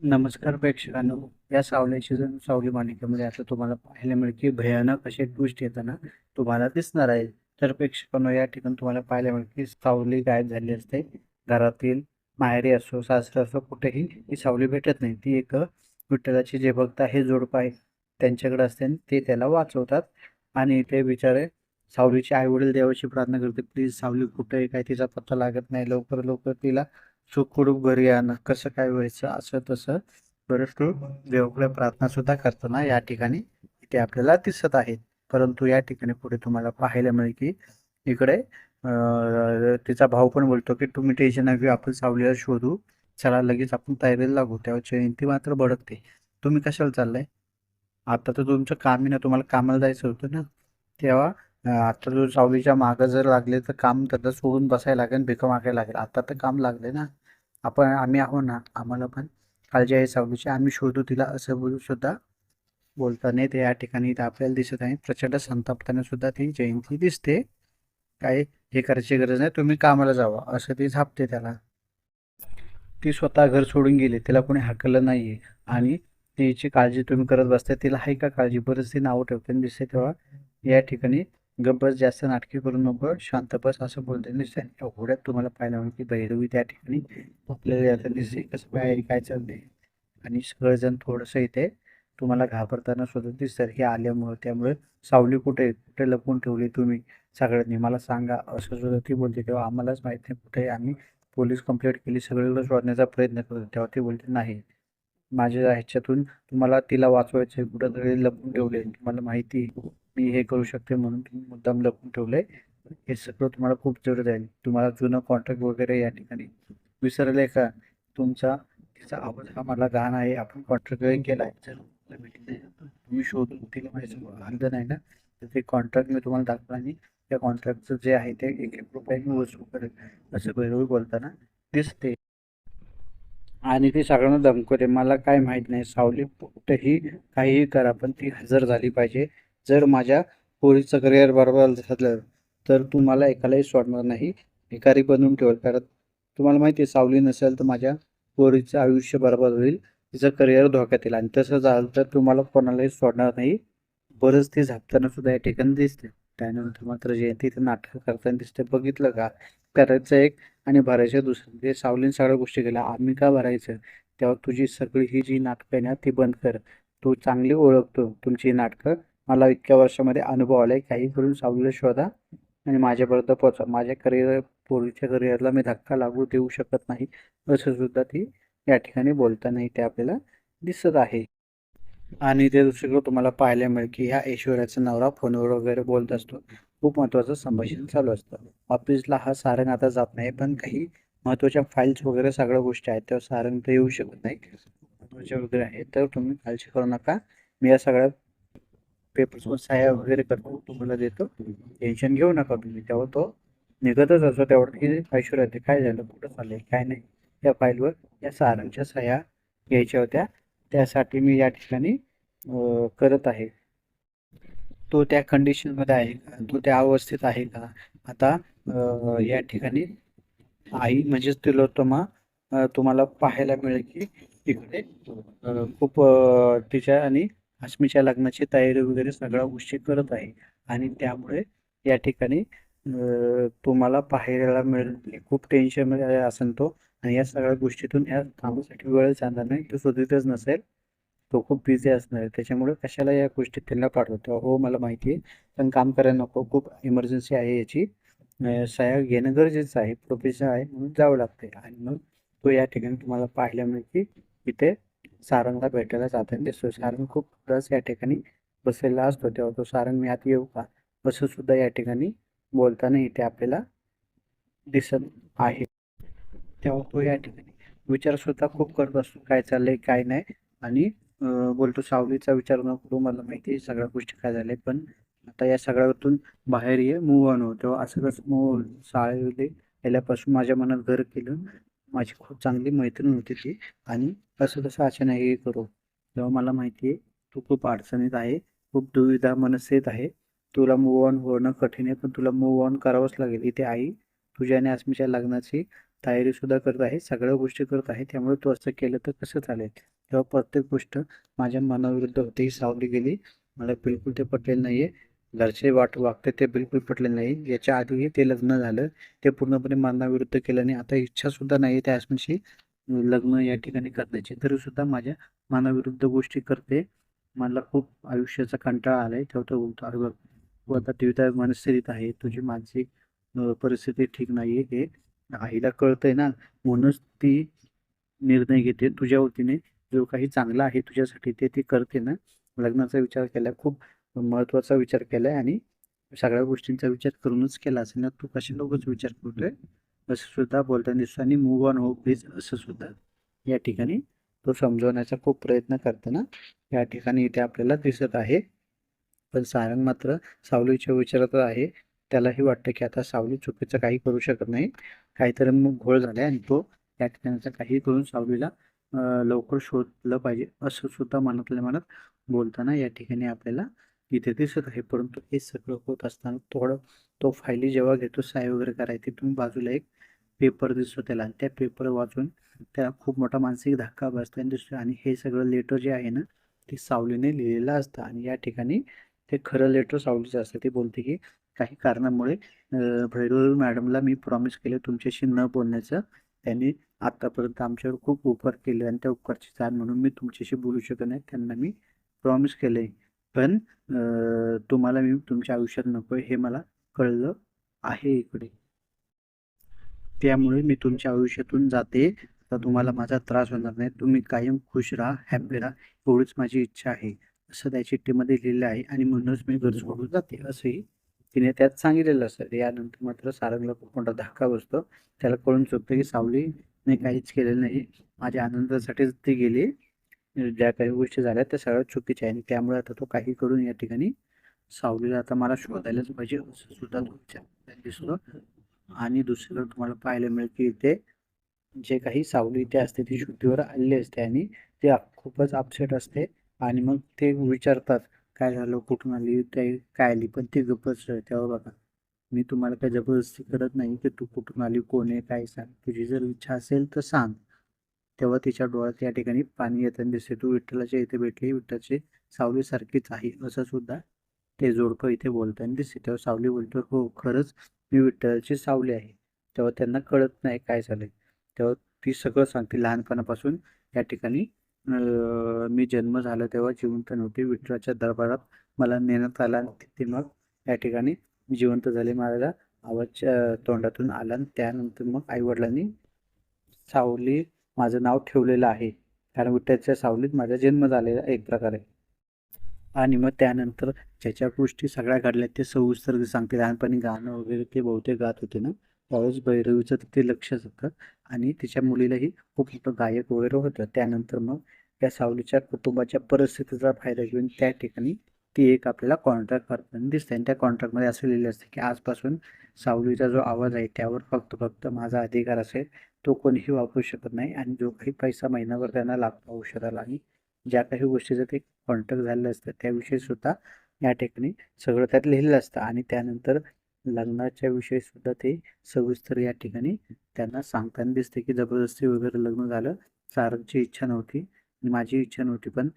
नमस्कार प्रेक्षकांनो. या सावलीची जण सावली मालिकेमध्ये आता तुम्हाला पाहायला मिळेल की भयानक असे ट्विस्ट येताना तुम्हाला दिसणार आहे. तर प्रेक्षकांनो या ठिकाणी तुम्हाला पाहायला मिळेल की सावली गायब झाली असते. घरातील माहेरी असो सासरे असो कुठेही ही सावली भेटत नाही. ती एक विठ्ठलाची जे भक्त आहे जोडपं आहे त्यांच्याकडे असते आणि ते त्याला वाचवतात. आणि ते बिचारे सावलीचे आईवडील देवाची प्रार्थना करते प्लीज सावली कुठे काय तिचा पत्ता लागत नाही. लवकर लवकर तिला सुखरूप घरी आणं कसं काय व्हायचं असं तसं बरंच तो प्रार्थना सुद्धा करताना या ठिकाणी इथे आपल्याला दिसत आहेत. परंतु या ठिकाणी पुढे तुम्हाला पाहायला मिळेल की इकडे तिचा भाऊ पण बोलतो की तुम्ही टेन्शन घेऊ आपण सावलीला शोधू. चला लगेच आपण तयारीला लागू. तेव्हा जयंती मात्र भडकते. तुम्ही कशाला चाललाय? आता तर तुमचं काम ना तुम्हाला कामाला जायचं होतं ना. तेव्हा आता जो सावलीच्या मागं जर लागले तर काम त्याचं सोडून बसायला लागेल भिकं मागायला लागेल. आता तर काम लागले ना. आपण आम्ही आहो ना आम्हाला पण काळजी आहे सावलीची. आम्ही शोधू तिला असं बोलू सुद्धा बोलताना ते या ठिकाणी इथे आपल्याला दिसत आहे. प्रचंड संतापताना सुद्धा ती जयंती दिसते. काय हे करायची गरज नाही. तुम्ही कामाला जावा. असं ती झापते त्याला. ती स्वतः घर सोडून गेली. तिला कोणी हाकलं नाहीये. आणि तिची काळजी तुम्ही करत बसताय. तिला आहे का काळजी? बरंच ती नावं ठेवताना दिसते तेव्हा. या ठिकाणी गब्बस जास्त नाटके करू नको शांत बस असं बोलते. दिसते एवढ्यात तुम्हाला पाहायला मिळेल की भैरवी त्या ठिकाणी आपल्याला दिसते कसं काय काय चाललंय. आणि सगळेजण थोडंसं इथे तुम्हाला घाबरताना सुद्धा दिसतात. हे आल्यामुळे त्यामुळे सावली कुठे? आहे? कुठे लपून ठेवली तुम्ही? सगळ्यांनी मला सांगा. असं सुद्धा ती बोलते. तेव्हा आम्हालाच माहीत नाही कुठे आम्ही पोलीस कंप्लेंट केली. सगळीकडे शोधण्याचा प्रयत्न करतो. तेव्हा ती बोलते नाही. माझ्या ह्याच्यातून तुम्हाला तिला वाचवायचं आहे कुठंतरी लपून ठेवले तुम्हाला माहिती आहे. मी हे करू शकते म्हणून तुम्ही मुद्दाम लपून ठेवलंय. हे सगळं तुम्हाला खूप जरूर जाईल तुम्हाला जुनं कॉन्ट्रॅक्ट वगैरे या ठिकाणी विसरले का? तुमचा तिचा आवाज हा मला गाण आहे. आपण कॉन्ट्रॅक्ट वगैरे केला आहे. जर तुम्ही शोधून तिला माहिती आणलं नाही ना? तर ते कॉन्ट्रॅक्ट मी तुम्हाला दाखवला आणि त्या कॉन्ट्रॅक्टचं जे आहे ते एक एक रुपयाने वसूल करेल. असं भैरवी बोलताना दिसते. आणि ती सगळ्यांना धमकवते. मला काय माहीत नाही. सावली कुठेही काहीही करा पण ती हजर झाली पाहिजे. जर माझ्या पोरीचं करिअर बरोबर झालं तर तुम्हाला एकालाही सोडणार नाही. भिकारी बनवून ठेवल. कारण तुम्हाला माहिती आहे सावली नसेल तर माझ्या पोरीचं आयुष्य बरोबर होईल. तिचं करिअर धोक्यात येईल. आणि तसं झालं तर तुम्हाला कोणालाही सोडणार नाही. बरंच ते झापताना सुद्धा या ठिकाणी दिसते त्यानंतर मात्र जयंती ते नाटकं करताना दिसते बघितलं का? करायचं एक आणि भरायचं दुसरं. म्हणजे ते सावलीन सगळ्या गोष्टी केल्या. आम्ही का भरायचं? तेव्हा तुझी सगळी ही जी नाटकं आहे ना ती बंद कर. तू चांगली ओळखतो तुमची नाटकं. मला इतक्या वर्षामध्ये अनुभव आला आहे काही करून सावलीला शोधा आणि माझ्यापर्यंत पोचा माझ्या करिअर पूर्वीच्या करिअरला मी धक्का लागू देऊ शकत नाही असं सुद्धा ती या ठिकाणी बोलताना ते आपल्याला दिसत आहे. आणि ते दुसरीकडे तुम्हाला पाहायला मिळेल की ह्या ऐश्वर्याचा नवरा फोनवर वगैरे बोलत असतो. खूप महत्त्वाचं संभाषण चालू असतं. ऑफिसला हा सारंग आता जात नाही पण काही महत्त्वाच्या फाईल्स वगैरे सगळ्या गोष्टी आहेत त्यावर सारंग तर येऊ शकत नाही. महत्त्वाच्या वगैरे आहेत. तर तुम्ही काळजी करू नका. मी या सगळ्या पेपर्सवर साया वगैरे करतो तुम्हाला देतो. टेन्शन घेऊ नका तुम्ही. तेव्हा तो निघतच असतो. तेवढं की ऐश्वर्या काय झालं? कुठं चाललंय? काय नाही? या फाईलवर या सारांच्या साया घ्यायच्या होत्या. त्यासाठी मी या ठिकाणी करत आहे. तो त्या कंडिशनमध्ये आहे का? तो त्या अवस्थेत आहे का? आता या ठिकाणी आई म्हणजेच तिलोत्तमा तुम्हाला पाहायला मिळेल की तिकडे खूप तिच्या आणि अस्मीच्या लग्नाची तयारी वगैरे सगळ्या गोष्टी करत आहे. आणि त्यामुळे या ठिकाणी तुम्हाला पाहायला मिळेल. खूप टेन्शनमध्ये असेल तो. आणि या सगळ्या गोष्टीतून या कामासाठी वेळ जाणार नाही. तो शोधितच नसेल. तो खूप बिझी असणार आहे. त्याच्यामुळे कशाला या गोष्टी त्यांना पाठवतो? हो मला माहिती आहे. पण काम करायला नको. खूप इमर्जन्सी आहे याची. अं, सह्या घेणं गरजेचं आहे. प्रोफेशन आहे म्हणून जावं लागते आणि मग तो या ठिकाणी तुम्हाला पाहायला मिळते की इथे सारंगला भेटायला जाताना दिसतो सारंग खूप रस या ठिकाणी बसलेला असतो. तेव्हा तो सारंग मी आत येऊ का? असं सुद्धा या ठिकाणी बोलताना इथे आपल्याला दिसत आहे. तेव्हा तो या ठिकाणी विचार सुद्धा खूप करत असतो. काय चाललंय काय नाही? आणि बोलतो सावलीचा विचार न करू मला माहिती आहे सगळ्या गोष्टी काय झाल्या पण आता या सगळ्यातून बाहेर ये मूव ऑन हो. तेव्हा असं कसं मूव शाळेमध्ये याल्यापासून माझ्या मनात घर केलं. माझी खूप चांगली मैत्रीण होती ती. आणि असं कसं अचानक हे करू तेव्हा मला माहिती आहे तू खूप अडचणीत आहे खूप दुविधा मनस्थित आहे. तुला मूव ऑन होणं कठीण आहे पण तुला मूव ऑन करावंच लागेल. इथे आई तुझ्या आणि अस्मीच्या लग्नाची तयारी सुद्धा करत आहे सगळ्या गोष्टी करत आहे त्यामुळे तू असं केलं तर कसं चालेल? तेव्हा प्रत्येक गोष्ट माझ्या मनाविरुद्ध होती ही सावली गेली. मला बिलकुल ते पटलेलं नाहीये. घरचे वाट वागते ते बिलकुल पटलेलं नाही. याच्या आधीही ते लग्न झालं. ते पूर्णपणे मनाविरुद्ध केलं नाही. आता इच्छा सुद्धा नाही त्या हसबंडशी लग्न या ठिकाणी करण्याची. तरी सुद्धा माझ्या मनाविरुद्ध गोष्टी करते. मला खूप आयुष्याचा कंटाळा आलाय. तेव्हा बोलतो. अरे बघ तू आता तुझ्या मनस्थितीत आहे. तुझी मानसिक परिस्थिती ठीक नाहीये. हे आईला कळतंय ना. म्हणूनच ती निर्णय घेते. तुझ्या वतीने जो काही चांगला आहे तुझ्यासाठी ते ती करते ना. लग्नाचा विचार केला. खूप महत्त्वाचा विचार केलाय आणि सगळ्या गोष्टींचा विचार करूनच केला असेल ना तू कशा लोकच विचार करतोय? असं सुद्धा बोलताना दिसतो आणि मूव ऑन हो प्लीज असं सुद्धा. या ठिकाणी तो समजवण्याचा खूप प्रयत्न करताना या ठिकाणी इथे आपल्याला दिसत आहे. पण सारंग मात्र सावलीच्या विचारात आहे. त्यालाही वाटतं की आता सावली चुकीचं काही करू शकत नाही. काहीतरी मग घोळ झालाय आणि तो या ठिकाणचा काही करून सावलीला लवकर शोधलं पाहिजे असं सुद्धा मनातल्या मनात बोलताना या ठिकाणी आपल्याला इथे दिसत आहे. परंतु हे सगळं होत असताना थोडं तो फायली जेव्हा घेतो साय वगैरे करायची तुम्ही बाजूला एक पेपर दिसतो त्याला. आणि त्या पेपर वाचून त्याला खूप मोठा मानसिक धक्का बसताना दिसतो आणि हे सगळं लेटर जे आहे ना ते सावलीने लिहिलेलं असतं. आणि या ठिकाणी ते खरं लेटर सावलीचं असतं. ते बोलते की काही कारणामुळे अं, भैरव मॅडमला मी प्रॉमिस केलं तुमच्याशी न बोलण्याचं. त्यांनी आतापर्यंत आमच्यावर खूप उपकार केले आणि त्या उपकारची जाण म्हणून मी तुमच्याशी बोलू शकत नाही. त्यांना मी प्रॉमिस केले पण तुम्हाला मी तुमच्या आयुष्यात नको हे मला कळलं आहे इकडे. त्यामुळे मी तुमच्या आयुष्यातून जाते तर तुम्हाला माझा त्रास होणार नाही. तुम्ही कायम खुश राहा हॅपी राहा एवढीच माझी इच्छा आहे. असं त्या चिठ्ठीमध्ये लिहिलं आहे आणि म्हणूनच मी घर सोडून जाते असंही तिने त्यात सांगितलेलं असतं. यानंतर मात्र सारंगला खूप मोठा धक्का बसतो. त्याला कळून चुकतं की सावलीने काहीच केलेलं नाही. माझ्या आनंदासाठीच ती गेली. ज्या काही गोष्टी झाल्या त्या सगळ्या चुकीच्या आहे आणि त्यामुळे आता तो काही करून या ठिकाणी सावलीला आता मला शोधायलाच पाहिजे असं सुद्धा दिसतो आणि दुसरीकडे तुम्हाला पाहायला मिळेल की इथे जे काही सावली इथे असते ती शुद्धीवर आलेली असते आणि ते खूपच अपसेट असते. आणि मग ते विचारतात काय झालं? कुठून आली? ते काय आली? पण ती गप्पच तेव्हा बघा मी तुम्हाला काही जबरदस्ती करत नाही की तू कुठून आली? कोण आहे? काय सांग? तुझी जर इच्छा असेल तर सांग. तेव्हा तिच्या डोळ्यात या ठिकाणी पाणी येताना दिसते. तू विठ्ठलाच्या इथे भेटली विठ्ठलाची सावली सारखीच आहे असं सुद्धा ते जोडपं इथे बोलताना दिसते. तेव्हा सावली बोलतो हो खरंच मी विठ्ठलाची सावली आहे. तेव्हा त्यांना कळत नाही काय झालंय. तेव्हा ती सगळं सांगते. लहानपणापासून या ठिकाणी मी जन्म झाला तेव्हा जिवंत नव्हती. विठ्ठलाच्या दरबारात मला नेण्यात आला आणि मग या ठिकाणी जिवंत झाले. माझ्या आवाज तोंडातून आला आणि त्यानंतर मग आईवडिलांनी सावली माझं नाव ठेवलेलं आहे. कारण विठ्ठलच्या सावलीत माझा जन्म झालेला एक प्रकारे. आणि मग त्यानंतर ज्याच्या गोष्टी सगळ्या घडल्या ते सविस्तर सांगते. लहानपणी गाणं वगैरे ते बहुतेक गात होते ना. त्यावेळेस भैरवीचं तिथे लक्षच होतं. आणि तिच्या मुलीलाही खूप मोठं गायक वगैरे होतं. त्यानंतर मग त्या सावलीच्या कुटुंबाच्या परिस्थितीचा फायदा घेऊन त्या ठिकाणी ती एक आपल्याला कॉन्ट्रॅक्ट करताना दिसते. आणि त्या कॉन्ट्रॅक्टमध्ये असं लिहिलं असतं की आजपासून सावलीचा जो आवाज आहे त्यावर फक्त फक्त माझा अधिकार असेल तो कोणीही वापरू शकत नाही. आणि जो काही पैसा महिनाभर त्यांना लागतो औषधाला आणि ज्या काही गोष्टीचं ते कॉन्ट्रॅक्ट झालेलं असतं त्याविषयी सुद्धा या ठिकाणी सगळं त्यात लिहिलेलं असतं. आणि त्यानंतर लग्नाच्या विषयी सुद्धा ते सविस्तर या ठिकाणी त्यांना सांगताना दिसते की जबरदस्ती वगैरे लग्न झालं. सारंगची इच्छा नव्हती. माझी इच्छा नव्हती पण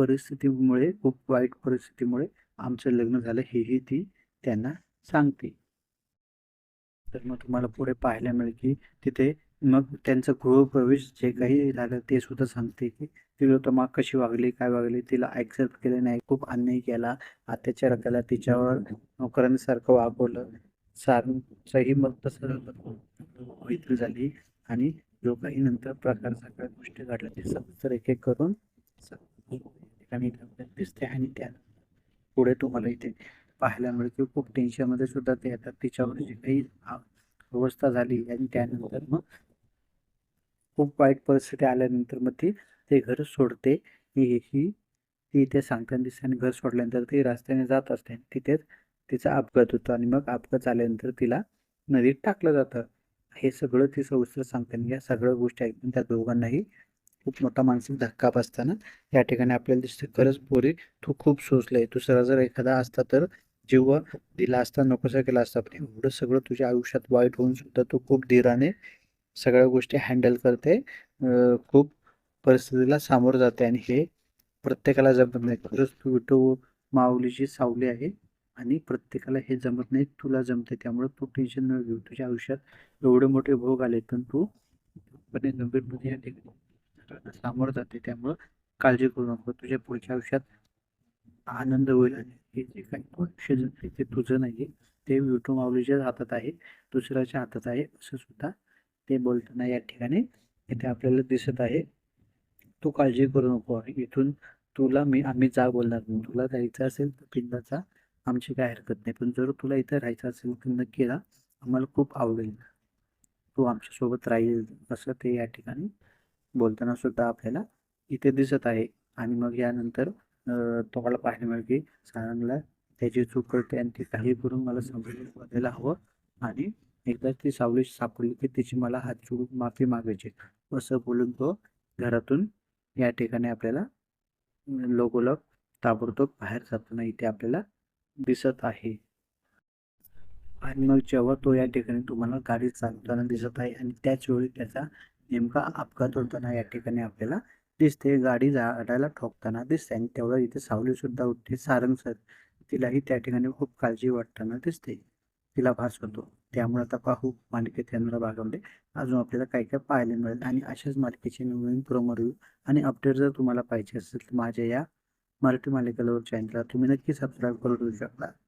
परिस्थितीमुळे खूप वाईट परिस्थितीमुळे आमचं लग्न झालं हेही ती त्यांना सांगते. तर मग तुम्हाला पुढे पाहायला मिळेल की तिथे मग त्यांचं गृहप्रवेश जे काही झालं ते सुद्धा सांगते की तिलोत्तमा कशी वागली काय वागली तिला ॲक्सेप्ट केलं नाही खूप अन्याय केला अत्याचार केला तिच्यावर नोकरांसारखं वागवलं. सारचंही मग तसं मैत्री झाली आणि जो काही नंतर प्रकार सगळ्या गोष्टी घडल्या ते सविस्तर एक एक करून स- ठिकाणी दिसते आणि त्या पुढे तुम्हाला इथे पाहायला मिळेल की खूप टेन्शनमध्ये सुद्धा ते येतात. तिच्यावर जी काही अवस्था झाली आणि त्यानंतर मग खूप वाईट परिस्थिती आल्यानंतर मग ती ते घर सोडते. ही ती इथे सांगताना दिसते आणि घर सोडल्यानंतर ती रस्त्याने जात असते आणि तिथेच तिचा अपघात होतो आणि मग अपघात झाल्यानंतर तिला नदीत टाकलं जातं. हे सगळं ती सविस्तर सांगते या सगळ्या गोष्टी ऐकून त्या दोघांनाही खूप मोठा मानसिक धक्का बसताना या ठिकाणी आपल्याला दिसते खरंच पोरी तू खूप सोचलंय दुसरा जर एखादा असता तर जीव दिला असता नकोसा केला असता पण एवढं सगळं तुझ्या आयुष्यात वाईट होऊन सुद्धा तू खूप धीराने सगळ्या गोष्टी हँडल करते. खूप परिस्थितीला सामोरं जाते आणि हे प्रत्येकाला जमत नाही. खरंच तू विठू माऊलीची सावली आहे आणि प्रत्येकाला हे जमत नाही तुला जमते त्यामुळे तू टेन्शन न घेऊ. तुझ्या आयुष्यात एवढे मोठे भोग आले पण तू पण गंभीरपणे या ठिकाणी सामोरं जाते त्यामुळं काळजी करू नको. तुझ्या पुढच्या आयुष्यात आनंद होईल आणि हे जे काही आयुष्य जगते ते तुझं नाही ते विठू माऊलीच्याच हातात आहे दुसऱ्याच्या हातात आहे असं सुद्धा ते बोलताना या ठिकाणी इथे आपल्याला दिसत आहे. तू काळजी करू नको इथून तुला मी आम्ही जा बोलणार नाही. तुला जायचं असेल तर पिंडाचा आमची काय हरकत नाही. पण जर तुला इथं राहायचं असेल तर नक्की आम्हाला खूप आवडेल. तू आमच्यासोबत राहील असं ते या ठिकाणी बोलताना सुद्धा आपल्याला इथे दिसत आहे. आणि मग यानंतर तुम्हाला पाहायला मिळेल की सारंगला त्याची चूक कळते आणि ती काही करून मला समजून बघायला हवं. आणि एकदा ती सावली सापडली की तिची मला हात चुकून माफी मागायची. असं बोलून तो घरातून या ठिकाणी आपल्याला लोकोलक ताबडतोब बाहेर जाताना इथे आपल्याला दिसत आहे. आणि मग जेव्हा तो या ठिकाणी तुम्हाला गाडी चालवताना दिसत आहे आणि त्याच वेळी त्याचा नेमका अपघात होताना या ठिकाणी आपल्याला दिसते. गाडी झाडाला ठोकताना दिसते आणि तेवढं इथे सावली सुद्धा उठते. सारंग सर तिलाही त्या ठिकाणी खूप काळजी वाटताना दिसते. तिला भास होतो. त्यामुळे आता पाहू मालिकेत यांना भागामध्ये अजून आपल्याला काय काय पाहायला मिळेल आणि अशाच मालिकेचे नवीन प्रोमो रिव्ह्यू आणि अपडेट जर तुम्हाला पाहिजे असेल तर माझ्या या मराठी मालिकेवर चॅनलला तुम्ही नक्की सबस्क्राईब करून देऊ शकता.